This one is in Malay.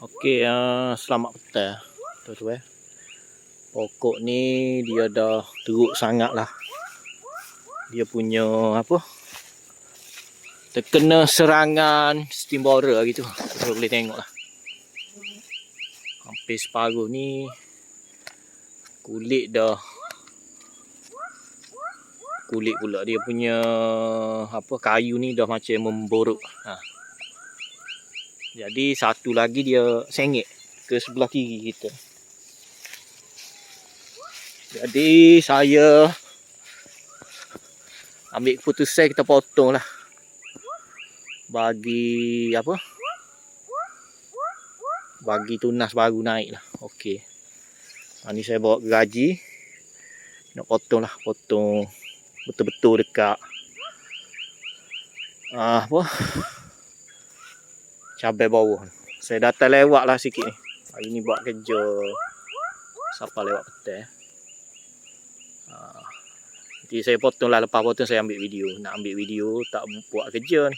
Okey, uh, selamat petang tuan-tuan. Pokok ni dia dah teruk sangat lah. Dia punya apa? Terkena serangan steam borer gitu. Kita boleh tengok lah. Hampir separuh ni kulit dah kulit pula dia punya apa kayu ni dah macam memborok. Ha. Jadi satu lagi dia sengit ke sebelah kiri kita. Jadi saya ambil keputusan kita potong lah. Bagi apa? Bagi tunas baru naik lah. Okey. Ha, ni saya bawa gaji. Nak potong lah. Potong betul-betul dekat. Ah, apa? Cabai bawah. Saya datang lewat lah sikit ni. Hari ni buat kerja siapa lewat petang. Ha. Nanti saya potong lah lepas potong saya ambil video. Nak ambil video tak buat kerja ni.